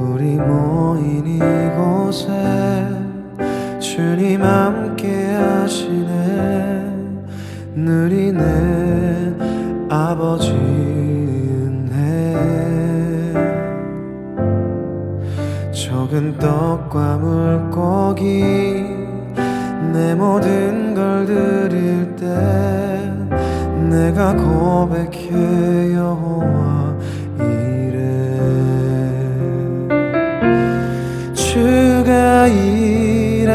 우리 모인 이곳에 주님 함께 하시네. 느리네 아버지 은혜. 적은 떡과 물고기 내 모든 걸 드릴 때 내가 고백해 여호와 이래 주가 일하시네.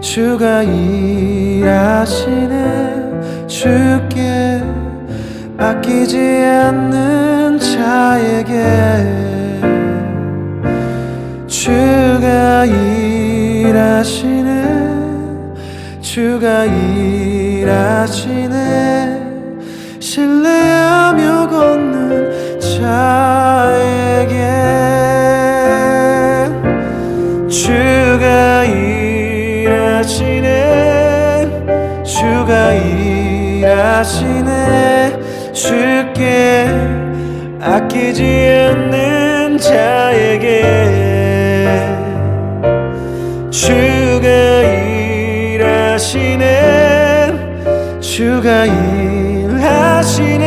주가 일하시네. 주께 아끼지 않는 자에게 주가 일하시네. 주가 일하시네 주가 일하시네? 주께 아끼지 않는 자에게 주가 일하시네. 주가 일하시네